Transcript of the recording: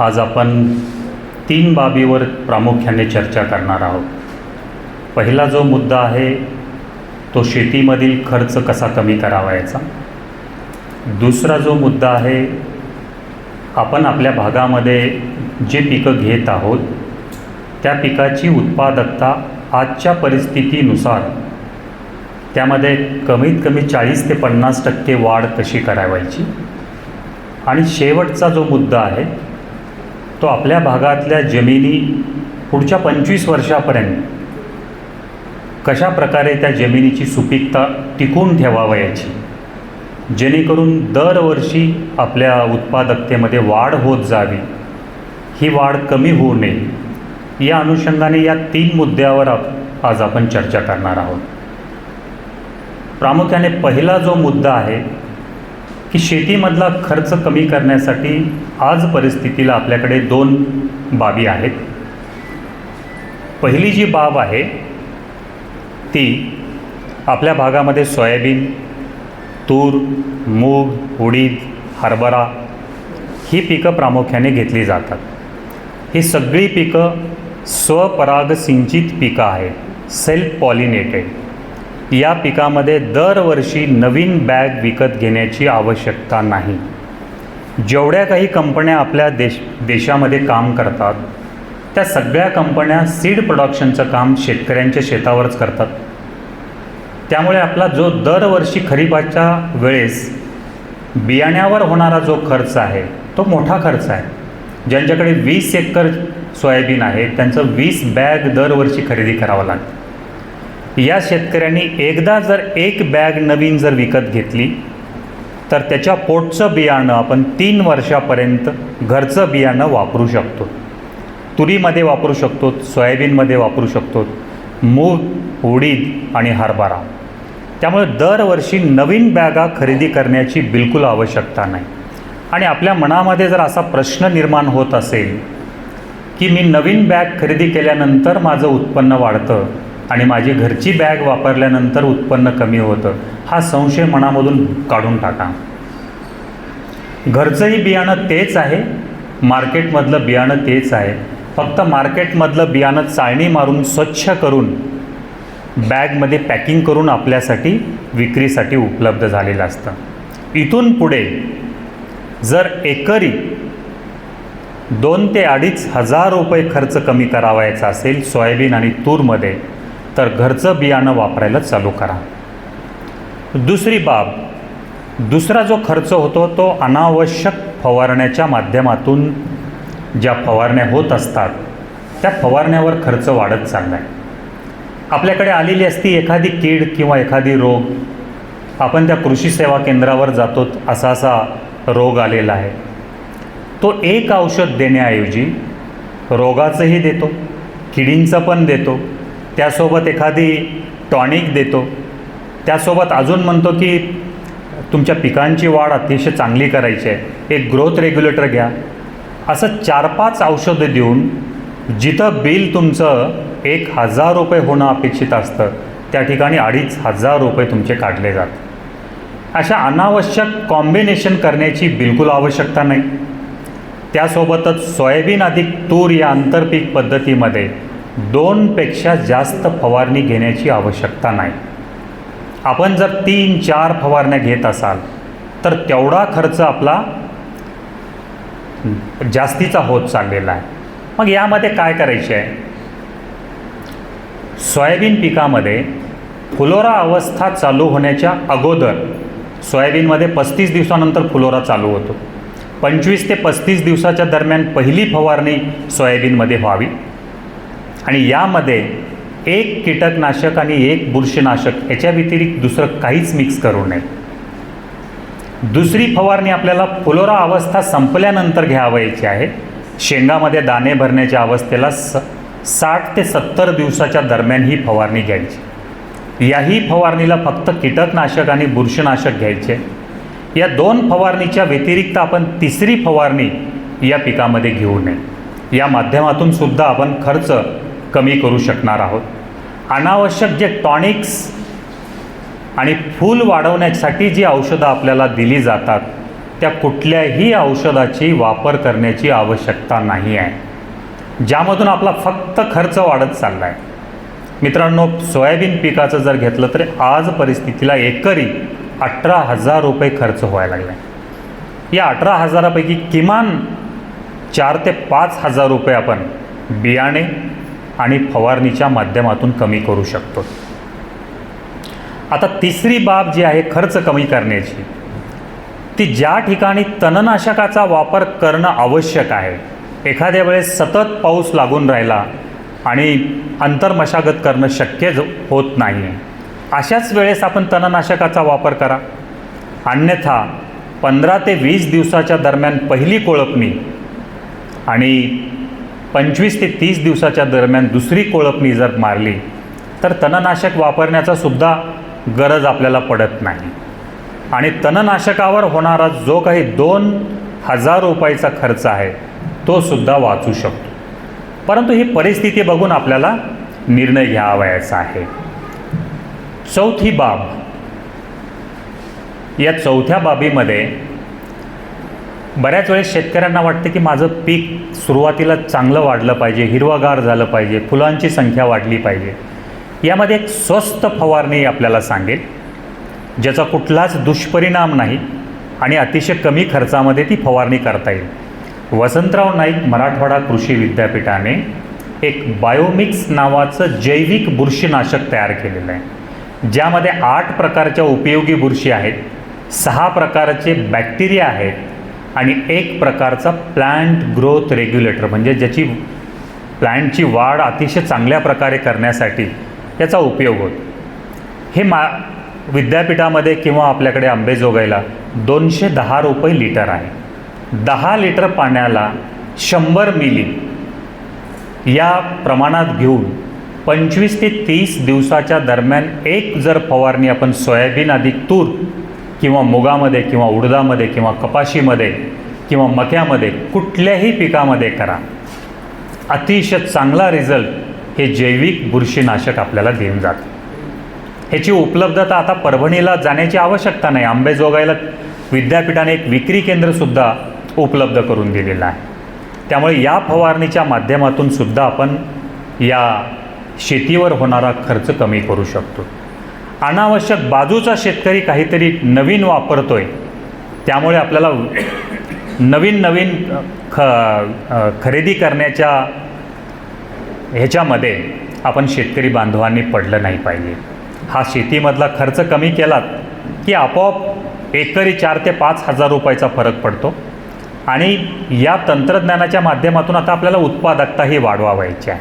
आज आपण तीन बाबीवर प्रामुख्याने चर्चा करणार आहोत. पहिला जो मुद्दा आहे तो शेतीमधील खर्च कसा कमी करावायचा? दुसरा जो मुद्दा आहे आपण आपल्या भागामध्ये जे पिकं घेत आहोत त्या पिकाची उत्पादकता आजच्या परिस्थितीनुसार त्यामध्ये कमीत कमी चाळीस ते पन्नास टक्के वाढ कशी करावायची आणि शेवटचा जो मुद्दा आहे तो आपल्या भागातल्या जमिनी पुढच्या पंचवीस वर्षापर्यंत कशा प्रकारे त्या जमिनीची सुपीकता टिकून ठेवावयाची? जेणेकरून दरवर्षी आपल्या उत्पादकतेमध्ये वाढ होत जावी. ही वाढ कमी होऊ नये. या अनुषंगाने या तीन मुद्द्यावर आप आज आपण चर्चा करणार आहोत. प्रामुख्याने पहिला जो मुद्दा आहे की शेतीमधला खर्च कमी करण्यासाठी आज परिस्थितीला आपल्याकडे दोन बाबी आहेत. पहिली जी बाब आहे ती आपल्या भागामध्ये सोयाबीन तूर मूग उडीद हरभरा ही पिकं प्रामुख्याने घेतली जातात. ही सगळी पिकं स्वपरागसिंचित पिकं आहेत सेल्फ पॉलिनेटेड या पिकामध्ये दरवर्षी नवीन बॅग विकत घेण्याची आवश्यकता नाही. जेवढ्या काही कंपन्या आपल्या देश देशामध्ये काम करतात त्या सगळ्या कंपन्या सीड प्रोडक्शनचं काम शेतकऱ्यांच्या शेतावरच करतात. त्यामुळे आपला जो दरवर्षी खरीपाच्या वेळेस बियाण्यावर होणारा जो खर्च आहे तो मोठा खर्च आहे. ज्यांच्याकडे वीस एकर सोयाबीन आहे त्यांचं वीस बॅग दरवर्षी खरेदी करावं लागतं. या शेतकऱ्यांनी एकदा जर एक बॅग नवीन जर विकत घेतली तर त्याच्या पोटचं बियाणं आपण तीन वर्षापर्यंत घरचं बियाणं वापरू शकतो. तुरीमध्ये वापरू शकतो सोयाबीनमध्ये वापरू शकतो मूग उडीद आणि हरभरा. त्यामुळे दरवर्षी नवीन बॅगा खरेदी करण्याची बिलकुल आवश्यकता नाही. आणि आपल्या मनामध्ये जर असा प्रश्न निर्माण होत असेल की मी नवीन बॅग खरेदी केल्यानंतर माझं उत्पन्न वाढतं आणि माझी घरची बॅग वापरल्यानंतर उत्पन्न कमी होतं. हा संशय मनामधून काढून टाका. घरचंही बियाणं तेच आहे. मार्केटमधलं बियाणं तेच आहे. फक्त मार्केटमधलं बियाणं चाळणी मारून स्वच्छ करून बॅगमध्ये पॅकिंग करून आपल्यासाठी विक्रीसाठी उपलब्ध झालेलं असतं. इथून पुढे जर एकरी दोन ते अडीच हजार रुपये खर्च कमी करावायचा असेल सोयाबीन आणि तूरमध्ये तर घरचं बियाणं वापरायला चालू करा. दुसरी बाब दुसरा जो खर्च होतो तो अनावश्यक फवारण्याच्या माध्यमातून ज्या फवारण्या होत असतात त्या फवारण्यावर खर्च वाढत चालला आहे आपल्याकडे आलेली असती एखादी कीड किंवा एखादी रोग आपण त्या कृषी सेवा केंद्रावर जातो असा असा रोग आलेला आहे. तो एक औषध देण्याऐवजी रोगाचंही देतो किडींचं पण देतो त्यासोबत एखादी टॉनिक देतो. त्यासोबत अजून म्हणतो की तुमच्या पिकांची वाढ अतिशय चांगली करायची आहे. एक ग्रोथ रेग्युलेटर घ्या. असं चार पाच औषधं देऊन जिथं बिल तुमचं एक हजार रुपये होणं अपेक्षित असतं त्या ठिकाणी अडीच हजार रुपये तुमचे काढले जात अशा अनावश्यक कॉम्बिनेशन करण्याची बिलकुल आवश्यकता नाही. त्यासोबतच सोयाबीन अधिक तूर या आंतरपीक पद्धतीमध्ये दोनपेक्षा जास्त फवारणी घेण्याची आवश्यकता नाही. आपण जर तीन चार फवारण्या घेत असाल तर तेवढा खर्च आपला जास्तीचा होत चाललेला आहे. मग यामध्ये काय करायचे आहे? सोयाबीन पिकामध्ये फुलोरा अवस्था चालू होण्याच्या अगोदर सोयाबीनमध्ये पस्तीस दिवसानंतर फुलोरा चालू होतो. पंचवीस ते पस्तीस दिवसाच्या दरम्यान पहिली फवारणी सोयाबीनमध्ये व्हावी. आणि यामध्ये एक कीटकनाशक आणि एक बुरशीनाशक याच्या व्यतिरिक्त दुसरं काहीच मिक्स करू नये. दुसरी फवारणी आपल्याला फुलोरा अवस्था संपल्यानंतर घ्यावयाची आहे. शेंगामध्ये दाणे भरण्याच्या अवस्थेला स साठ ते सत्तर दिवसाच्या दरम्यान ही फवारणी घ्यायची. याही फवारणीला फक्त कीटकनाशक आणि बुरशीनाशक घ्यायचे. या दोन फवारणीच्या व्यतिरिक्त आपण तिसरी फवारणी या पिकामध्ये घेऊ नये. या माध्यमातून सुद्धा आपण खर्च कमी करू शकणार आहोत. अनावश्यक जे टॉनिक्स आणि फूल वाढवण्यासाठी जी औषधं आपल्याला दिली जातात त्या कुठल्याही औषधाची वापर करण्याची आवश्यकता नाही आहे. ज्यामधून आपला फक्त खर्च वाढत चालला आहे मित्रांनो सोयाबीन पिकाचं जर घेतलं तर आज परिस्थितीला एकरी अठरा हजार रुपये खर्च व्हायला लागला आहे या अठरा हजारापैकी किमान चार ते पाच हजार रुपये आपण बियाणे आणि फवारणीच्या माध्यमातून कमी करू शकतो. आता तिसरी बाब जी आहे खर्च कमी करण्याची ती ज्या ठिकाणी तणनाशकाचा वापर करणं आवश्यक आहे एखाद्या वेळेस सतत पाऊस लागून राहिला आणि अंतर्मशागत करणं शक्य होत नाही अशाच वेळेस आपण तणनाशकाचा वापर करा. अन्यथा पंधरा ते वीस दिवसाच्या दरम्यान पहिली कोळपणी आणि पंचवीस ते तीस दिवसाच्या दरम्यान दुसरी कोळपणी जर मारली तर तणनाशक वापरण्याचा सुद्धा गरज आपल्याला पडत नाही. आणि तणनाशकावर होणारा जो काही दोन हजार रुपयाचा खर्च आहे तो सुद्धा वाचू शकतो. परंतु ही परिस्थिती बघून आपल्याला निर्णय घ्यावयाचा आहे. चौथी बाब. या चौथ्या बाबीमध्ये बऱ्याच वेळेस शेतकऱ्यांना वाटतं की माझं पीक सुरुवातीला चांगलं वाढलं पाहिजे हिरवागार झालं पाहिजे फुलांची संख्या वाढली पाहिजे. यामध्ये एक स्वस्त फवारणी आपल्याला सांगेल ज्याचा कुठलाच दुष्परिणाम नाही आणि अतिशय कमी खर्चामध्ये ती फवारणी करता येईल. वसंतराव नाईक मराठवाडा कृषी विद्यापीठाने एक बायोमिक्स नावाचं जैविक बुरशीनाशक तयार केलेलं आहे ज्यामध्ये आठ प्रकारच्या उपयोगी बुरशी आहेत सहा प्रकारचे बॅक्टेरिया आहेत आणि एक प्रकारचा प्लांट ग्रोथ रेग्युलेटर म्हणजे ज्याची प्लांटची वाढ अतिशय चांगल्या प्रकारे करण्यासाठी याचा उपयोग होतो. हे मा विद्यापीठामध्ये किंवा आपल्याकडे आंबेजोगाईला दोनशे दहा रुपये लिटर आहे. दहा लिटर पाण्याला शंभर मिली या प्रमाणात घेऊन पंचवीस ते तीस दिवसाच्या दरम्यान एक जर फवारणी आपण सोयाबीन अधिक तूर किंवा मुगामध्ये किंवा उडदामध्ये किंवा कपाशीमध्ये किंवा मक्यामध्ये कुठल्याही पिकामध्ये करा. अतिशय चांगला रिझल्ट हे जैविक बुरशीनाशक आपल्याला देऊन जातं. ह्याची उपलब्धता आता परभणीला जाण्याची आवश्यकता नाही. आंबेजोगाईला विद्यापीठाने एक विक्री केंद्रसुद्धा उपलब्ध करून दिलेलं आहे. त्यामुळे या फवारणीच्या माध्यमातून सुद्धा आपण या शेतीवर होणारा खर्च कमी करू शकतो. अनावश्यक बाजूचा शेतकरी काहीतरी नवीन वापरतोय. त्यामुळे आपल्याला नवीन नवीन ख खरेदी करण्याच्या ह्याच्यामध्ये आपण शेतकरी बांधवांनी पडलं नाही पाहिजे. हा शेतीमधला खर्च कमी केलात की आपोआप एकरी चार ते पाच हजार रुपयाचा फरक पडतो. आणि या तंत्रज्ञानाच्या माध्यमातून आता आपल्याला उत्पादकताही वाढवावायची आहे.